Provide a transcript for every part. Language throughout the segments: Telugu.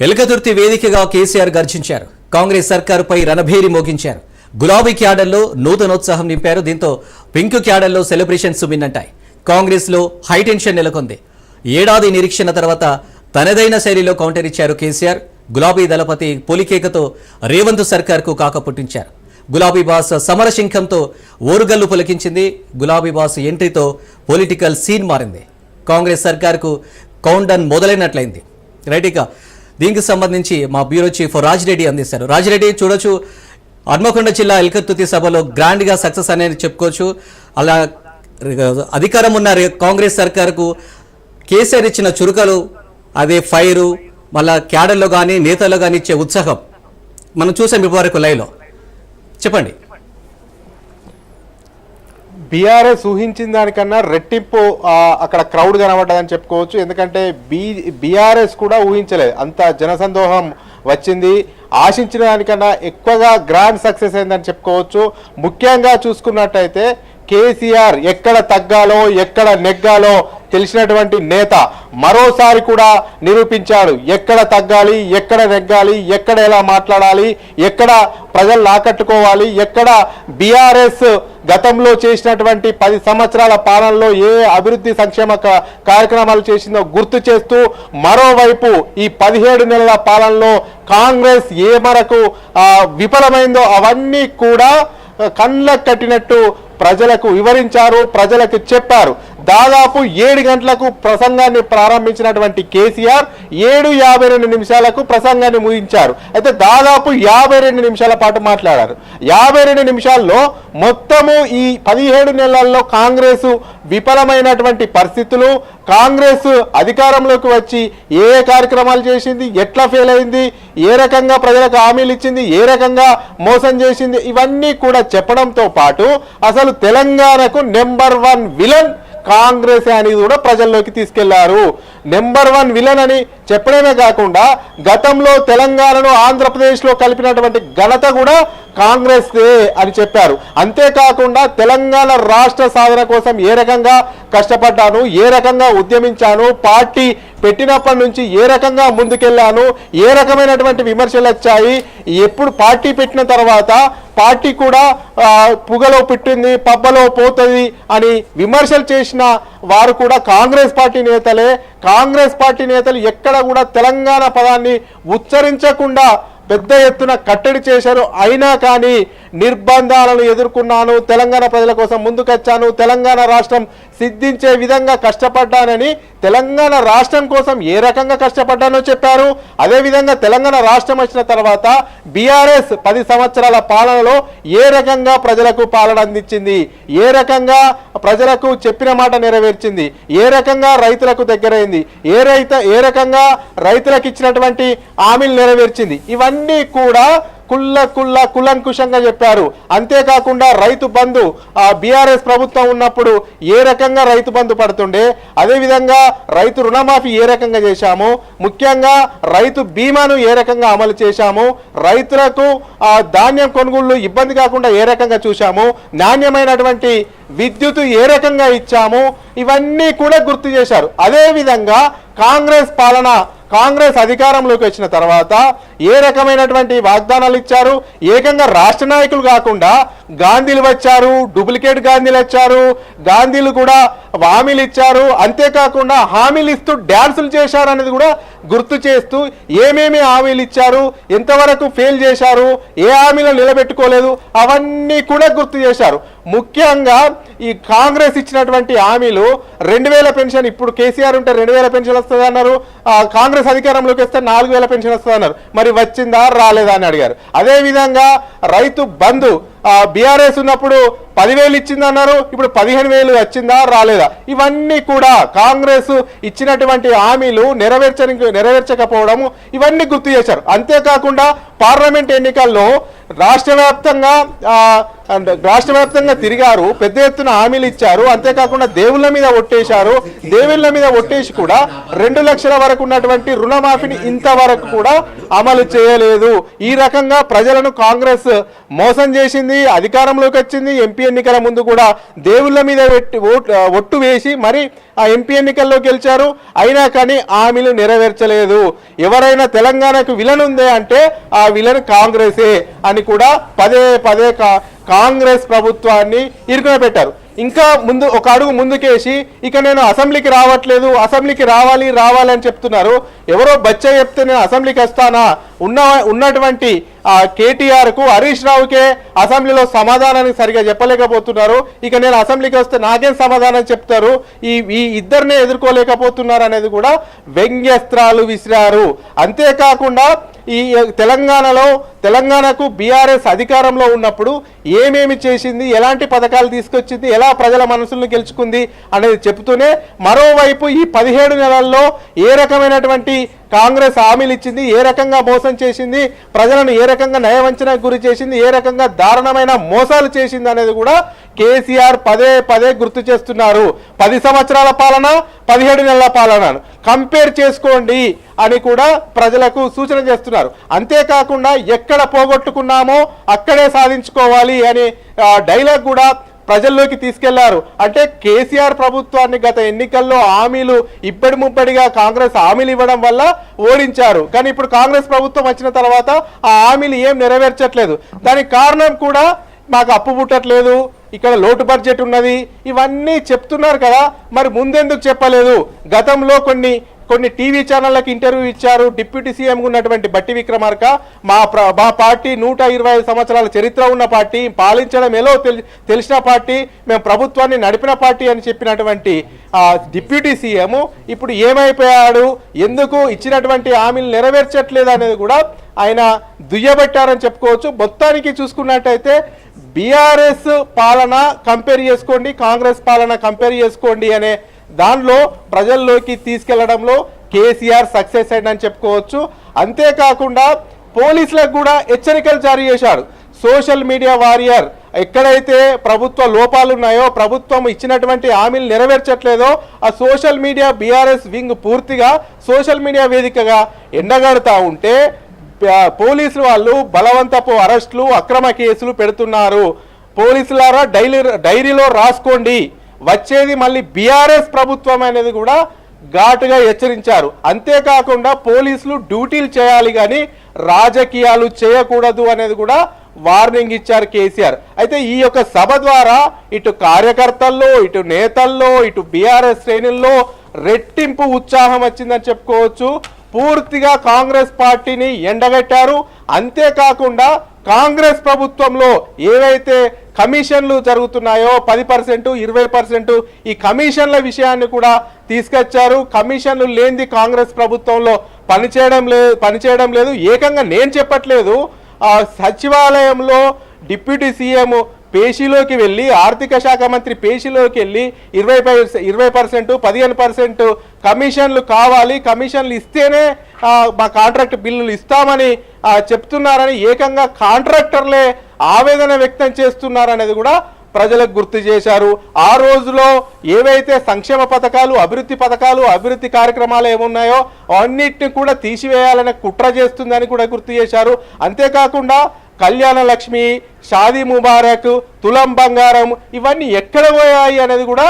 ఎలకతుర్తి వేదికగా కేసీఆర్ గర్జించారు. కాంగ్రెస్ సర్కారుపై రణభేరి మోగించారు. గులాబీ క్యాడర్లో నూతనోత్సాహం నింపారు. దీంతో పింక్ క్యాడర్లో సెలబ్రేషన్స్ మిన్నంటాయి కాంగ్రెస్లో హైటెన్షన్ నెలకొంది. ఏడాది నిరీక్షణ తర్వాత తనదైన శైలిలో కౌంటర్ ఇచ్చారు కేసీఆర్. గులాబీ దళపతి పొలికేకతో రేవంత్ సర్కార్కు కాక పుట్టించారు. గులాబీ బాస్ సమరశంఖంతో ఓరుగల్లు పులకించింది. గులాబీ బాస్ ఎంట్రీతో పొలిటికల్ సీన్ మారింది. కాంగ్రెస్ సర్కార్కు కౌంటన్ మొదలైనట్లయింది. రైట్ ఇక దీనికి సంబంధించి మా బ్యూరో చీఫ్ రాజిరెడ్డి అందిస్తారు. రాజిరెడ్డి చూడొచ్చు హన్మకొండ జిల్లా ఎల్కత్తుతి సభలో గ్రాండ్గా సక్సెస్ అనేది చెప్పుకోవచ్చు. అలా అధికారం ఉన్న రే- కాంగ్రెస్ సర్కార్కు కేసీఆర్ ఇచ్చిన చురుకలు అదే ఫైరు మళ్ళా క్యాడర్లో కానీ నేతల్లో కానీ ఇచ్చే ఉత్సాహం మనం చూసాం ఇప్పటివరకు లైవ్లో. చెప్పండి. బీఆర్ఎస్ ఊహించిన దానికన్నా రెట్టింపు అక్కడ క్రౌడ్ కనబడ్డదని చెప్పుకోవచ్చు. ఎందుకంటే బీ బీఆర్ఎస్ కూడా ఊహించలేదు. అంత జనసందోహం వచ్చింది. ఆశించిన దానికన్నా ఎక్కువగా గ్రాండ్ సక్సెస్ అయిందని చెప్పుకోవచ్చు. ముఖ్యంగా చూసుకున్నట్టయితే కేసీఆర్ ఎక్కడ తగ్గాలో ఎక్కడ నెగ్గాలో తెలిసినటువంటి నేత మరోసారి కూడా నిరూపించాడు. ఎక్కడ తగ్గాలి ఎక్కడ నెగ్గాలి ఎక్కడ ఎలా మాట్లాడాలి ఎక్కడ ప్రజలు ఆకట్టుకోవాలి ఎక్కడ బీఆర్ఎస్ గతంలో చేసినటువంటి పది సంవత్సరాల పాలనలో ఏ అభివృద్ధి సంక్షేమ కార్యక్రమాలు చేసిందో గుర్తు చేస్తూ మరోవైపు ఈ పదిహేడు నెలల పాలనలో కాంగ్రెస్ ఏ మరకు విఫలమైందో అవన్నీ కూడా కళ్ళకు కట్టినట్టు ప్రజలకు వివరించారు ప్రజలకు చెప్పారు. దాదాపు ఏడు గంటలకు ప్రసంగాన్ని ప్రారంభించినటువంటి కేసీఆర్ ఏడు యాభై రెండు నిమిషాలకు ప్రసంగాన్ని ముగించారు. అయితే దాదాపు యాభై రెండు నిమిషాల పాటు మాట్లాడారు. యాభై రెండు నిమిషాల్లో మొత్తము ఈ పదిహేడు నెలల్లో కాంగ్రెస్ విఫలమైనటువంటి పరిస్థితులు కాంగ్రెస్ అధికారంలోకి వచ్చి ఏ ఏ కార్యక్రమాలు చేసింది ఎట్లా ఫెయిల్ అయింది ఏ రకంగా ప్రజలకు హామీలు ఇచ్చింది ఏ రకంగా మోసం చేసింది ఇవన్నీ కూడా చెప్పడంతో పాటు అసలు తెలంగాణకు నెంబర్ వన్ విలన్ కాంగ్రెస్ అనేది కూడా ప్రజల్లోకి తీసుకెళ్ళారు. నెంబర్ వన్ విలన్ అని చెప్పడమే కాకుండా గతంలో తెలంగాణను ఆంధ్రప్రదేశ్లో కలిపినటువంటి ఘనత కూడా కాంగ్రెస్దే అని చెప్పారు. అంతేకాకుండా తెలంగాణ రాష్ట్ర సాధన కోసం ఏ రకంగా కష్టపడ్డాను ఏ రకంగా ఉద్యమించాను పార్టీ పెట్టినప్పటి నుంచి ఏ రకంగా ముందుకెళ్ళాను ఏ రకమైనటువంటి విమర్శలు వచ్చాయి ఎప్పుడు పార్టీ పెట్టిన తర్వాత పార్టీ కూడా పుగలో పెట్టింది పబ్బలో పోతుంది అని విమర్శలు చేసిన వారు కూడా కాంగ్రెస్ పార్టీ నేతలే. కాంగ్రెస్ పార్టీ నేతలు ఎక్కడ కూడా తెలంగాణ పదాన్ని ఉచ్చరించకుండా పెద్ద ఎత్తున కట్టడి చేశారు. అయినా కానీ నిర్బంధాలను ఎదుర్కొన్నాను. తెలంగాణ ప్రజల కోసం ముందుకొచ్చాను. తెలంగాణ రాష్ట్రం సిద్ధించే విధంగా కష్టపడ్డానని తెలంగాణ రాష్ట్రం కోసం ఏ రకంగా కష్టపడ్డానో చెప్పారు. అదేవిధంగా తెలంగాణ రాష్ట్రం వచ్చిన తర్వాత బీఆర్ఎస్ పది సంవత్సరాల పాలనలో ఏ రకంగా ప్రజలకు పాలన అందించింది? ఏ రకంగా ప్రజలకు చెప్పిన మాట నెరవేర్చింది? ఏ రకంగా రైతులకు దగ్గరైంది? ఏ రైత ఏ రకంగా రైతులకు ఇచ్చినటువంటి హామీలు నెరవేర్చింది? ఇవన్నీ కూడా కుల్ల కుల్ల కులంకుశంగా చెప్పారు. అంతేకాకుండా రైతు బంధు ఆ బీఆర్ఎస్ ప్రభుత్వం ఉన్నప్పుడు ఏ రకంగా రైతు బంధు పడుతుండే అదేవిధంగా రైతు రుణమాఫీ ఏ రకంగా చేశాము ముఖ్యంగా రైతు బీమాను ఏ రకంగా అమలు చేశాము రైతులకు ఆ ధాన్యం కొనుగోళ్ళు ఇబ్బంది కాకుండా ఏ రకంగా చూశాము నాణ్యమైనటువంటి విద్యుత్ ఏ రకంగా ఇచ్చాము ఇవన్నీ కూడా గుర్తు చేశారు. అదేవిధంగా కాంగ్రెస్ పాలన కాంగ్రెస్ అధికారంలోకి వచ్చిన తర్వాత ఏ రకమైనటువంటి వాగ్దానాలు ఇచ్చారు? ఏకంగా రాష్ట్ర నాయకులు కాకుండా గాంధీలు వచ్చారు డూప్లికేట్ గాంధీలు వచ్చారు గాంధీలు కూడా హామీలు ఇచ్చారు. అంతేకాకుండా హామీలు ఇస్తూ డ్యాన్సులు చేశారు అనేది కూడా గుర్తు చేస్తూ ఏమేమి హామీలు ఇచ్చారు ఎంతవరకు ఫెయిల్ చేశారు ఏ హామీలను నిలబెట్టుకోలేదు అవన్నీ కూడా గుర్తు చేశారు. ముఖ్యంగా ఈ కాంగ్రెస్ ఇచ్చినటువంటి హామీలు రెండు వేల పెన్షన్ ఇప్పుడు కేసీఆర్ ఉంటే రెండు వేల పెన్షన్ వస్తుంది అన్నారు కాంగ్రెస్ అధికారంలోకి వస్తే నాలుగు వేల పెన్షన్ వస్తుంది అన్నారు. మరి వచ్చిందా రాలేదా అని అడిగారు. అదేవిధంగా రైతు బంధు బీఆర్ఎస్ ఉన్నప్పుడు పదివేలు ఇచ్చిందన్నారు ఇప్పుడు పదిహేను వేలు వచ్చిందా రాలేదా? ఇవన్నీ కూడా కాంగ్రెస్ ఇచ్చినటువంటి హామీలు నెరవేర్చని నెరవేర్చకపోవడం ఇవన్నీ గుర్తు చేశారు. అంతేకాకుండా పార్లమెంట్ ఎన్నికల్లో రాష్ట్ర వ్యాప్తంగా రాష్ట్ర వ్యాప్తంగా తిరిగారు పెద్ద ఎత్తున హామీలు ఇచ్చారు. అంతేకాకుండా దేవుళ్ళ మీద ఒట్టేశారు. దేవుళ్ళ మీద ఒట్టేసి కూడా రెండు లక్షల వరకు ఉన్నటువంటి రుణమాఫీని ఇంతవరకు కూడా అమలు చేయలేదు. ఈ రకంగా ప్రజలను కాంగ్రెస్ మోసం చేసింది అధికారంలోకి వచ్చింది ఎంపీ ఎన్నికల ముందు కూడా దేవుళ్ళ మీద పెట్టి ఒట్టు వేసి మరి ఆ ఎంపీ ఎన్నికల్లో గెలిచారు. అయినా కానీ హామీలు నెరవేర్చలేదు. ఎవరైనా తెలంగాణకు విలన్ ఉందే అంటే ఆ విలన్ కాంగ్రెసే అని కూడా పదే పదే కా- కాంగ్రెస్ ప్రభుత్వాన్ని ఇరుకున పెట్టారు. ఇంకా ముందు ఒక అడుగు ముందుకేసి ఇక నేను అసెంబ్లీకి రావట్లేదు అసెంబ్లీకి రావాలి రావాలి అని చెప్తున్నారు. ఎవరో బచ్చ చెప్తే నేను అసెంబ్లీకి వస్తానా? ఉన్న ఉన్నటువంటి కేటీఆర్కు కేటీఆర్కు హరీష్ రావుకే అసెంబ్లీలో సమాధానానికి సరిగా చెప్పలేకపోతున్నారు. ఇక నేను అసెంబ్లీకి వస్తే నాకేం సమాధానం చెప్తారు? ఈ ఈ ఇద్దరినే ఎదుర్కోలేకపోతున్నారు అనేది కూడా వ్యంగ్యస్త్రాలు విసిరారు. అంతేకాకుండా ఈ తెలంగాణలో తెలంగాణకు బీఆర్ఎస్ అధికారంలో ఉన్నప్పుడు ఏమేమి చేసింది ఎలాంటి పథకాలు తీసుకొచ్చింది ఎలా ప్రజల మనసులను గెలుచుకుంది అనేది చెబుతూనే మరోవైపు ఈ పదిహేడు నెలల్లో ఏ రకమైనటువంటి కాంగ్రెస్ హామీలు ఇచ్చింది ఏ రకంగా మోసం చేసింది ప్రజలను ఏ రకంగా నయవంచనకు గురి చేసింది ఏ రకంగా దారుణమైన మోసాలు చేసింది అనేది కూడా కేసీఆర్ పదే పదే గుర్తు చేస్తున్నారు. పది సంవత్సరాల పాలన పదిహేడు నెలల పాలన కంపేర్ చేసుకోండి అని కూడా ప్రజలకు సూచన చేస్తున్నారు. అంతేకాకుండా ఎక్కడ పోగొట్టుకున్నామో అక్కడే సాధించుకోవాలి అనే డైలాగ్ కూడా ప్రజల్లోకి తీసుకెళ్ళారు. అంటే కేసీఆర్ ప్రభుత్వాన్ని గత ఎన్నికల్లో హామీలు ఇప్పటి ముప్పటిగా కాంగ్రెస్ హామీలు ఇవ్వడం వల్ల ఓడించారు. కానీ ఇప్పుడు కాంగ్రెస్ ప్రభుత్వం వచ్చిన తర్వాత ఆ హామీలు ఏం నెరవేర్చట్లేదు. దానికి కారణం కూడా మాకు అప్పు పుట్టట్లేదు. ఇక్కడ లోటు బడ్జెట్ ఉన్నది. ఇవన్నీ చెప్తున్నారు కదా. మరి ముందెందుకు చెప్పలేదు? గతంలో కొన్ని కొన్ని టీవీ ఛానళ్ళకు ఇంటర్వ్యూ ఇచ్చారు డిప్యూటీ సీఎం ఉన్నటువంటి బట్టి విక్రమార్క. మా ప్ర- మా పార్టీ నూట ఇరవై ఐదు సంవత్సరాల చరిత్ర ఉన్న పార్టీ పాలించడం ఎలా తెలిసిన పార్టీ మేము ప్రభుత్వాన్ని నడిపిన పార్టీ అని చెప్పినటువంటి డిప్యూటీ సీఎం ఇప్పుడు ఏమైపోయాడు ఎందుకు ఇచ్చినటువంటి హామీలు నెరవేర్చట్లేదు అనేది కూడా ఆయన దుయ్యబట్టారని చెప్పుకోవచ్చు. మొత్తానికి చూసుకున్నట్టయితే బీఆర్ఎస్ పాలన కంపేర్ చేసుకోండి కాంగ్రెస్ పాలన కంపేర్ చేసుకోండి అనే దానిలో ప్రజల్లోకి తీసుకెళ్ళడంలో కేసీఆర్ సక్సెస్ అయిందని చెప్పుకోవచ్చు. అంతేకాకుండా పోలీసులకు కూడా హెచ్చరికలు జారీ చేశారు సోషల్ మీడియా వారియర్ ఎక్కడైతే ప్రభుత్వ లోపాలు ఉన్నాయో ప్రభుత్వం ఇచ్చినటువంటి హామీలు నెరవేర్చట్లేదో ఆ సోషల్ మీడియా బీఆర్ఎస్ వింగ్ పూర్తిగా సోషల్ మీడియా వేదికగా ఎండగడుతూ ఉంటే పోలీసులు వాళ్ళు బలవంతపు అరెస్టులు అక్రమ కేసులు పెడుతున్నారు. పోలీసులారా డైలీ డైరీలో రాసుకోండి. వచ్చేది మళ్ళీ బీఆర్ఎస్ ప్రభుత్వం అనేది కూడా ఘాటుగా హెచ్చరించారు. అంతేకాకుండా పోలీసులు డ్యూటీలు చేయాలి కానీ రాజకీయాలు చేయకూడదు అనేది కూడా వార్నింగ్ ఇచ్చారు కేసీఆర్. అయితే ఈ యొక్క సభ ద్వారా ఇటు కార్యకర్తల్లో ఇటు నేతల్లో ఇటు బీఆర్ఎస్ శ్రేణుల్లో రెట్టింపు ఉత్సాహం వచ్చిందని చెప్పుకోవచ్చు. పూర్తిగా కాంగ్రెస్ పార్టీని ఎండగట్టారు. అంతేకాకుండా కాంగ్రెస్ ప్రభుత్వంలో ఏవైతే కమిషన్లు జరుగుతున్నాయో పది పర్సెంట్ ఇరవై పర్సెంట్ ఈ కమిషన్ల విషయాన్ని కూడా తీసుకొచ్చారు. కమిషన్లు లేనిది కాంగ్రెస్ ప్రభుత్వంలో పనిచేయడం లేదు పనిచేయడం లేదు. ఏకంగా నేను చెప్పట్లేదు ఆ సచివాలయంలో డిప్యూటీ సీఎం పేషీలోకి వెళ్ళి ఆర్థిక శాఖ మంత్రి పేషీలోకి వెళ్ళి ఇరవై ఇరవై పర్సెంట్ పదిహేను పర్సెంట్ కమిషన్లు కావాలి. కమిషన్లు ఇస్తేనే మా కాంట్రాక్ట్ బిల్లులు ఇస్తామని చెప్తున్నారని ఏకంగా కాంట్రాక్టర్లే ఆవేదన వ్యక్తం చేస్తున్నారనేది కూడా ప్రజలకు గుర్తు చేశారు. ఆ రోజులో ఏవైతే సంక్షేమ పథకాలు అభివృద్ధి పథకాలు అభివృద్ధి కార్యక్రమాలు ఏమున్నాయో అన్నిటిని కూడా తీసివేయాలనే కుట్ర చేస్తుందని కూడా గుర్తు చేశారు. అంతేకాకుండా కళ్యాణ లక్ష్మి షాదీ ముబారక్ తులం బంగారం ఇవన్నీ ఎక్కడ పోయాయి అనేది కూడా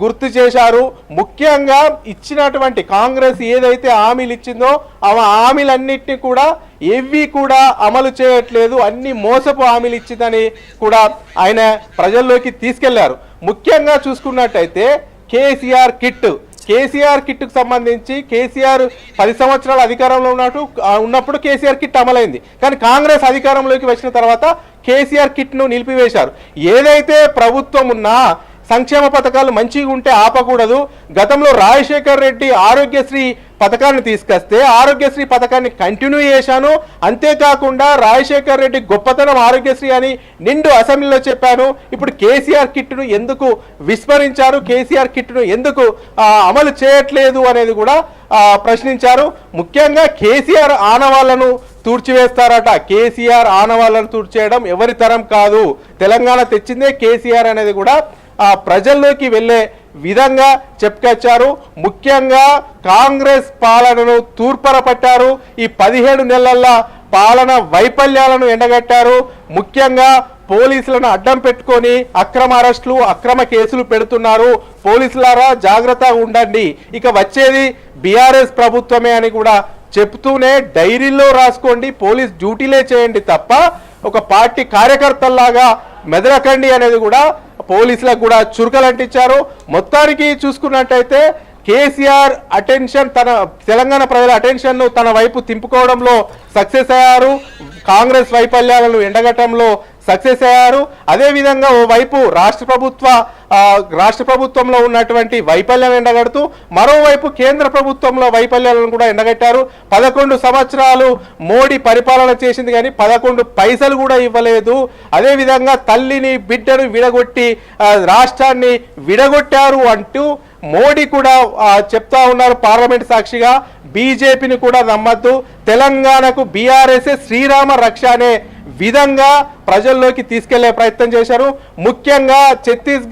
గుర్తు చేశారు. ముఖ్యంగా ఇచ్చినటువంటి కాంగ్రెస్ ఏదైతే హామీలు ఇచ్చిందో ఆ హామీలన్నింటినీ కూడా ఏవి కూడా అమలు చేయట్లేదు. అన్ని మోసపు హామీలు ఇచ్చిందని కూడా ఆయన ప్రజల్లోకి తీసుకెళ్ళారు. ముఖ్యంగా చూసుకున్నట్టయితే కేసీఆర్ కిట్ కేసీఆర్ కిట్కు సంబంధించి కేసీఆర్ పది సంవత్సరాల అధికారంలో ఉన్నట్టు ఉన్నప్పుడు కేసీఆర్ కిట్ అమలైంది. కానీ కాంగ్రెస్ అధికారంలోకి వచ్చిన తర్వాత కేసీఆర్ కిట్ను నిలిపివేశారు. ఏదైతే ప్రభుత్వం ఉన్నా సంక్షేమ పథకాలు మంచిగా ఉంటే ఆపకూడదు. గతంలో రాజశేఖర్ రెడ్డి ఆరోగ్యశ్రీ పథకాన్ని తీసుకొస్తే ఆరోగ్యశ్రీ పథకాన్ని కంటిన్యూ చేశాను. అంతేకాకుండా రాజశేఖర్ రెడ్డి గొప్పతనం ఆరోగ్యశ్రీ అని నిండు అసెంబ్లీలో చెప్పాను. ఇప్పుడు కేసీఆర్ కిట్ను ఎందుకు విస్మరించారు? కేసీఆర్ కిట్ను ఎందుకు అమలు చేయట్లేదు అనేది కూడా ప్రశ్నించారు. ముఖ్యంగా కేసీఆర్ ఆనవాళ్ళను తూర్చివేస్తారట. కేసీఆర్ ఆనవాళ్ళను తూర్చేయడం ఎవరి తరం కాదు. తెలంగాణ తెచ్చిందే కేసీఆర్ అనేది కూడా ప్రజల్లోకి వెళ్ళే విధంగా చెప్పుకొచ్చారు. ముఖ్యంగా కాంగ్రెస్ పాలనను తూర్పరపట్టారు. ఈ పదిహేడు నెలల పాలన వైఫల్యాలను ఎండగట్టారు. ముఖ్యంగా పోలీసులను అడ్డం పెట్టుకొని అక్రమ అరెస్టులు అక్రమ కేసులు పెడుతున్నారు. పోలీసులారా జాగ్రత్తగా ఉండండి. ఇక వచ్చేది బీఆర్ఎస్ ప్రభుత్వమే అని కూడా చెప్తూనే డైరీలో రాసుకోండి. పోలీస్ డ్యూటీలే చేయండి తప్ప ఒక పార్టీ కార్యకర్తల్లాగా మెదరకండి అనేది కూడా పోలీసులకు కూడా చురుకలంటించారు. మొత్తానికి చూసుకున్నట్టయితే కేసీఆర్ అటెన్షన్ తన తెలంగాణ ప్రజల అటెన్షన్ను తన వైపు తింపుకోవడంలో సక్సెస్ అయ్యారు. కాంగ్రెస్ వైఫల్యాలను ఎండగట్టడంలో సక్సెస్ అయ్యారు. అదేవిధంగా ఓ వైపు రాష్ట్ర ప్రభుత్వ రాష్ట్ర ప్రభుత్వంలో ఉన్నటువంటి వైఫల్యం ఎండగడుతూ మరోవైపు కేంద్ర ప్రభుత్వంలో వైఫల్యాలను కూడా ఎండగట్టారు. పదకొండు సంవత్సరాలు మోడీ పరిపాలన చేసింది కానీ పదకొండు పైసలు కూడా ఇవ్వలేదు. అదేవిధంగా తల్లిని బిడ్డను విడగొట్టి రాష్ట్రాన్ని విడగొట్టారు అంటూ మోడీ కూడా చెప్తా ఉన్నారు పార్లమెంట్ సాక్షిగా. బీజేపీని కూడా నమ్మద్దు. తెలంగాణకు బీఆర్ఎస్ శ్రీరామ రక్ష అనే విధంగా ప్రజల్లోకి తీసుకెళ్ళే ప్రయత్నం చేశారు. ముఖ్యంగా ఛత్తీస్గఢ్